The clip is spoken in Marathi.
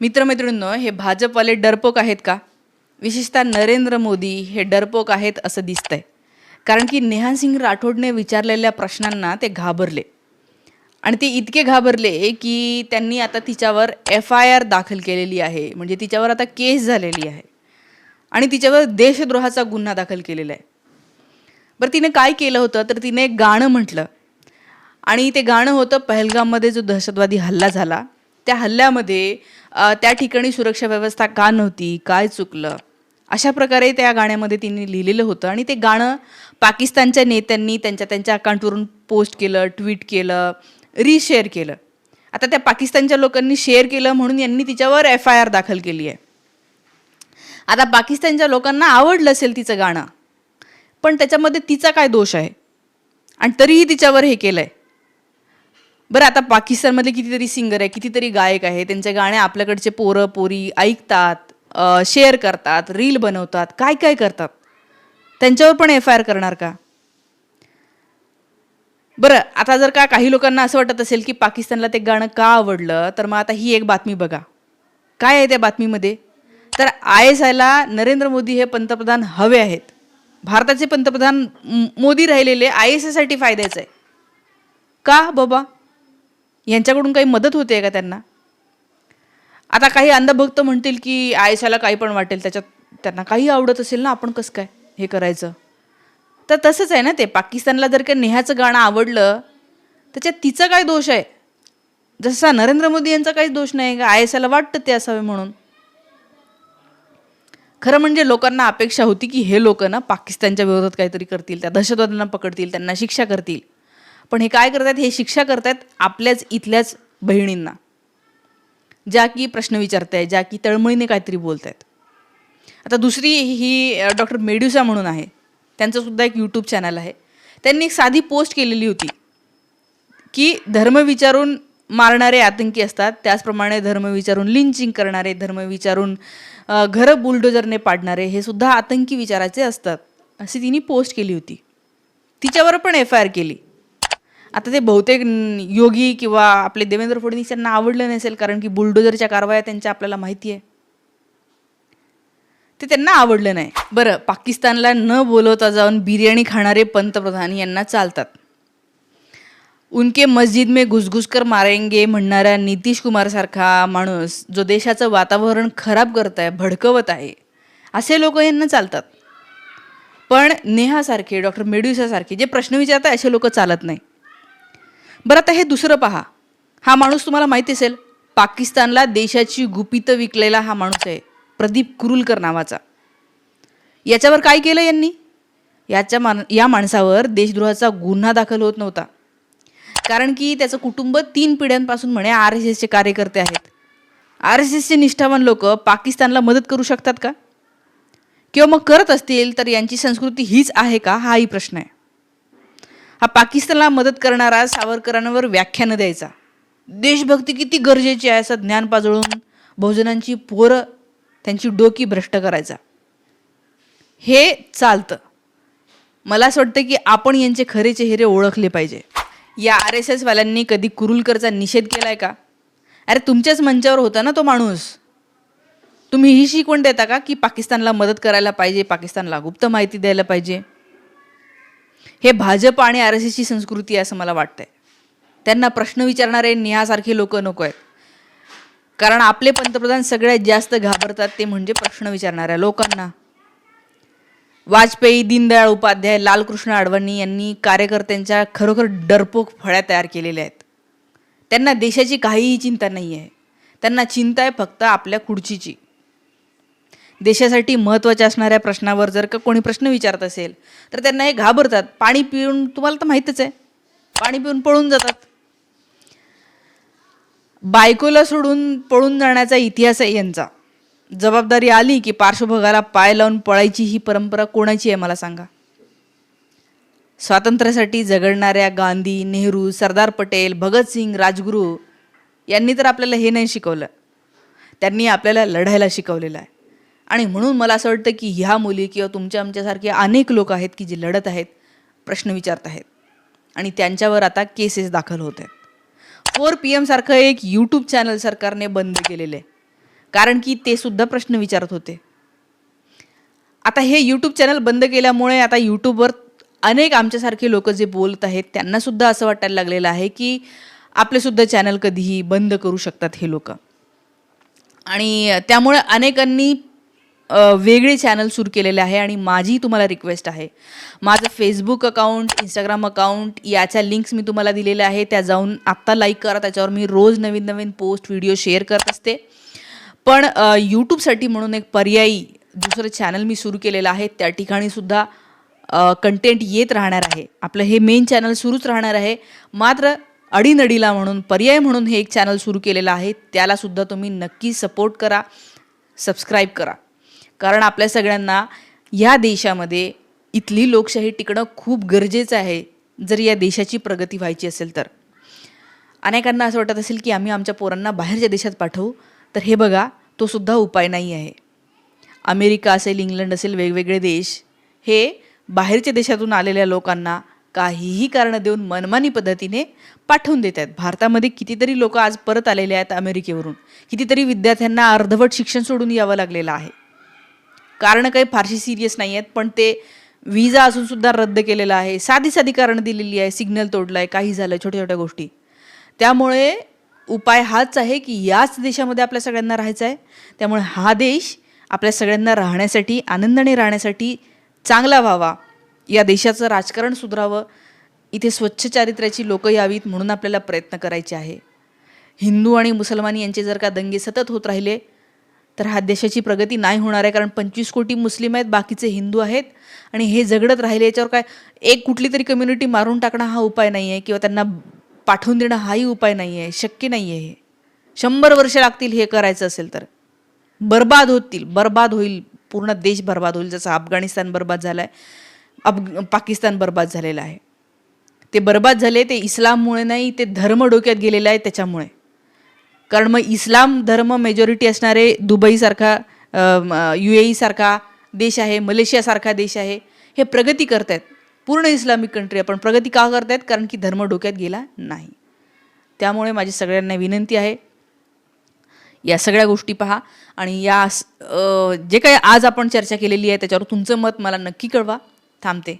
मित्रमैत्रिणींनो हे भाजपवाले डरपोक आहेत का? विशेषतः नरेंद्र मोदी हे डरपोक आहेत असं दिसतंय. कारण की नेहासिंग राठोडने विचारलेल्या प्रश्नांना ते घाबरले. आणि ते इतके घाबरले की त्यांनी आता तिच्यावर एफ आय आर दाखल केलेली आहे. म्हणजे तिच्यावर आता केस झालेली आहे. आणि तिच्यावर देशद्रोहाचा गुन्हा दाखल केलेला आहे. बरं तिने काय केलं होतं? तर तिने एक गाणं म्हटलं. आणि ते गाणं होतं पहलगाममध्ये जो दहशतवादी हल्ला झाला त्या हल्ल्यामध्ये त्या ठिकाणी सुरक्षा व्यवस्था का नव्हती काय चुकलं? अशा प्रकारे त्या गाण्यामध्ये तिने लिहिलेलं होतं आणि ते गाणं पाकिस्तानच्या नेत्यांनी त्यांच्या त्यांच्या अकाउंटवरून पोस्ट केलं ट्विट केलं रिशेअर केलं. आता त्या पाकिस्तानच्या लोकांनी शेअर केलं म्हणून यांनी तिच्यावर एफ आय आर दाखल केली आहे. आता पाकिस्तानच्या लोकांना आवडलं असेल तिचं गाणं पण त्याच्यामध्ये तिचा काय दोष आहे? आणि तरीही तिच्यावर हे केलं आहे बरं आता पाकिस्तानमधले कितीतरी सिंगर आहे कितीतरी गायक आहे त्यांचे गाणे आपल्याकडचे पोरं पोरी ऐकतात शेअर करतात रील बनवतात काय काय करतात? त्यांच्यावर पण एफ आय आर करणार का? बरं आता जर का काही लोकांना असं वाटत असेल की पाकिस्तानला ते गाणं का आवडलं तर मग आता ही एक बातमी बघा. काय आहे त्या बातमीमध्ये? तर आय एस आयला नरेंद्र मोदी हे पंतप्रधान हवे आहेत. भारताचे पंतप्रधान मोदी राहिलेले आय एस आयसाठी फायद्याचं आहे. का बाबा? यांच्याकडून काही मदत होते का त्यांना? आता काही अंधभक्त म्हणतील की आय काही पण वाटेल त्याच्यात त्यांना काही आवडत असेल ना आपण कसं काय हे करायचं? तर तसंच आहे ना ते. पाकिस्तानला जर का नेहाचं गाणं आवडलं त्याच्यात तिचा काय दोष आहे? जसा नरेंद्र मोदी यांचा काहीच दोष नाही का? आय एस आयला वाटतं ते असावे म्हणून. खरं म्हणजे लोकांना अपेक्षा होती की हे लोक ना पाकिस्तानच्या विरोधात काहीतरी करतील त्या दहशतवाद्यांना पकडतील त्यांना शिक्षा करतील. पण हे काय करतात हे शिक्षा करतात आपल्याच इथल्याच बहिणींना. ज्या की प्रश्न विचारतायत ज्या की तळमळीने काहीतरी बोलत आहेत आता दुसरी ही डॉक्टर मेड्युसा म्हणून आहे. त्यांचंसुद्धा एक यूट्यूब चॅनल आहे. त्यांनी एक साधी पोस्ट केलेली होती की धर्म विचारून मारणारे आतंकी असतात त्याचप्रमाणे धर्म विचारून लिंचिंग करणारे धर्म विचारून घरं बुलडोजरने पाडणारे हे सुद्धा आतंकी विचाराचे असतात. अशी तिने पोस्ट केली होती. तिच्यावर पण एफ आय आर केली. आता ते बहुतेक योगी किंवा आपले देवेंद्र फडणवीस यांना आवडलं नसेल कारण की बुलडोजरच्या कारवाया त्यांच्या आपल्याला माहिती आहे. ते त्यांना आवडलं नाही. बरं पाकिस्तानला न बोलवता जाऊन बिर्याणी खाणारे पंतप्रधान यांना चालतात. उनके मस्जिद में घुसघुस कर मारेंगे म्हणणारा नितीश कुमार सारखा माणूस जो देशाचं वातावरण खराब करत आहे भडकवत आहे असे लोक यांना चालतात. पण नेहासारखे डॉक्टर मेड्युसासारखे जे प्रश्न विचारतात असे लोक चालत नाही. बरं आता हे दुसरं पहा. हा माणूस तुम्हाला माहिती असेल पाकिस्तानला देशाची गुपितं विकलेला हा माणूस आहे प्रदीप कुरुलकर नावाचा. याच्यावर काय केलं यांनी? याच्या मान या माणसावर देशद्रोहाचा गुन्हा दाखल होत नव्हता. कारण की त्याचं कुटुंब तीन पिढ्यांपासून म्हणे आर एस एसचे कार्यकर्ते आहेत. आर एस एसचे निष्ठावान लोक पाकिस्तानला मदत करू शकतात का? किंवा मग करत असतील तर यांची संस्कृती हीच आहे का? हाही प्रश्न आहे. हा पाकिस्तानला मदत करणारा सावरकरांवर व्याख्यानं द्यायचा. देशभक्ती किती गरजेची आहे असं ज्ञान पाजळून बहुजनांची पोरं त्यांची डोकी भ्रष्ट करायचा. हे चालतं. मला असं वाटतं की आपण यांचे खरे चेहरे ओळखले पाहिजे. या आर एस एसवाल्यांनी कधी कुरुलकरचा निषेध केला आहे का? अरे तुमच्याच मंचावर होता ना तो माणूस. तुम्ही ही शिकवण देता का की पाकिस्तानला मदत करायला पाहिजे पाकिस्तानला गुप्त माहिती द्यायला पाहिजे? हे भाजप आणि आर एस एसची संस्कृती आहे असं मला वाटतंय. त्यांना प्रश्न विचारणारे नेहासारखे लोक नको आहेत. कारण आपले पंतप्रधान सगळ्यात जास्त घाबरतात ते म्हणजे प्रश्न विचारणाऱ्या लोकांना. वाजपेयी दीनदयाळ उपाध्याय लालकृष्ण अडवाणी यांनी कार्यकर्त्यांच्या खरोखर डरपोक फळ्या तयार केलेल्या आहेत. त्यांना देशाची काहीही चिंता नाही आहे त्यांना चिंता आहे फक्त आपल्या खुर्चीची. देशासाठी महत्त्वाच्या असणाऱ्या प्रश्नावर जर का कोणी प्रश्न विचारत असेल तर त्यांना हे घाबरतात. पाणी पिऊन तुम्हाला तर माहीतच आहे. पाणी पिऊन पळून जातात. बायकोला सोडून पळून जाण्याचा इतिहास आहे यांचा. जबाबदारी आली की पार्श्वभगाला पाय लावून पळायची ही परंपरा कोणाची आहे मला सांगा. स्वातंत्र्यासाठी झगडणाऱ्या गांधी नेहरू सरदार पटेल भगतसिंग राजगुरू यांनी तर आपल्याला हे नाही शिकवलं. त्यांनी आपल्याला लढायला शिकवलेलं आहे. आणि म्हणून मला असं वाटतं की ह्या मुली किंवा तुमच्या आमच्यासारखे अनेक लोक आहेत की जे लढत आहेत प्रश्न विचारत आहेत. आणि त्यांच्यावर आता केसेस दाखल होत आहेत. फोर पी एमसारखं एक यूट्यूब चॅनल सरकारने बंद केलेलं आहे. कारण की ते सुद्धा प्रश्न विचारत होते. आता हे यूट्यूब चॅनल बंद केल्यामुळे आता यूट्यूबवर अनेक आमच्यासारखे लोक जे बोलत आहेत त्यांनासुद्धा असं वाटायला लागलेलं आहे की आपले सुद्धा चॅनल कधीही बंद करू शकतात हे लोक. आणि त्यामुळे अनेकांनी वेगळे चॅनल सुरू केलेले आहे आणि माझी तुम्हाला रिक्वेस्ट आहे. माझं फेसबुक अकाउंट इंस्टाग्राम अकाउंट याच्या लिंक्स मी तुम्हाला दिलेल्या आहे. त्या जाऊन आत्ता लाईक करा. त्याच्यावर मी रोज नवीन नवीन पोस्ट व्हिडिओ शेअर करत असते. पण यूट्यूबसाठी म्हणून एक पर्यायी दुसरं चॅनल मी सुरू केलेलं आहे. त्या ठिकाणी सुद्धा कंटेंट येत राहणार आहे. आपलं हे मेन चॅनल सुरूच राहणार आहे. मात्र अडीनडीला म्हणून पर्याय म्हणून हे एक चॅनल सुरू केलेलं आहे. त्यालासुद्धा तुम्ही नक्की सपोर्ट करा. सबस्क्राईब करा. कारण आपल्या सगळ्यांना या देशामध्ये इथली लोकशाही टिकणं खूप गरजेचं आहे जर या देशाची प्रगती व्हायची असेल तर. अनेकांना असं वाटत असेल की आम्ही आमच्या पोरांना बाहेरच्या देशात पाठवू तर हे बघा तो सुद्धा उपाय नाही आहे. अमेरिका असेल इंग्लंड असेल वेगवेगळे देश हे बाहेरच्या देशातून आलेल्या लोकांना काहीही कारणं देऊन मनमानी पद्धतीने पाठवून देत आहेत भारतामध्ये कितीतरी लोक आज परत आलेले आहेत अमेरिकेवरून. कितीतरी विद्यार्थ्यांना अर्धवट शिक्षण सोडून यावं लागलेलं आहे. कारणं काही फारशी सिरियस नाही आहेत पण ते विजा असून सुद्धा रद्द केलेलं आहे. साधी साधी कारणं दिलेली आहे सिग्नल तोडलं आहे काही झालं छोट्या छोट्या गोष्टी. त्यामुळे उपाय हाच आहे की याच देशामध्ये आपल्या सगळ्यांना राहायचं आहे त्यामुळे हा देश आपल्या सगळ्यांना राहण्यासाठी आनंदाने राहण्यासाठी चांगला व्हावा. या देशाचं राजकारण सुधारावं. इथे स्वच्छ चारित्र्याची लोकं यावीत म्हणून आपल्याला प्रयत्न करायचे आहे. हिंदू आणि मुसलमान यांचे जर का दंगे सतत होत राहिले तर हा देशाची प्रगती नाही होणार आहे कारण पंचवीस कोटी मुस्लिम आहेत बाकीचे हिंदू आहेत. आणि हे झगडत राहिले याच्यावर काय एक कुठली तरी कम्युनिटी मारून टाकणं हा उपाय नाही आहे किंवा त्यांना पाठवून देणं हाही उपाय नाही आहे शक्य नाही आहे हे. शंभर वर्ष लागतील हे करायचं असेल तर. बर्बाद होतील बर्बाद होईल पूर्ण देश बर्बाद होईल जसं अफगाणिस्तान बर्बाद झाला आहे अफ पाकिस्तान बर्बाद झालेलं आहे. ते बर्बाद झाले ते इस्लाममुळे नाही ते धर्म डोक्यात गेलेलं आहे त्याच्यामुळे. कारण मग इस्लाम धर्म मेजॉरिटी असणारे दुबईसारखा यू ए सारखा देश आहे मलेशियासारखा देश आहे हे प्रगती करत आहेत पूर्ण इस्लामिक कंट्री आपण प्रगती का करत आहेत कारण की धर्म डोक्यात गेला नाही. त्यामुळे माझी सगळ्यांना विनंती आहे या सगळ्या गोष्टी पहा आणि या जे काही आज आपण चर्चा केलेली आहे त्याच्यावर तुमचं मत मला नक्की कळवा. थांबते.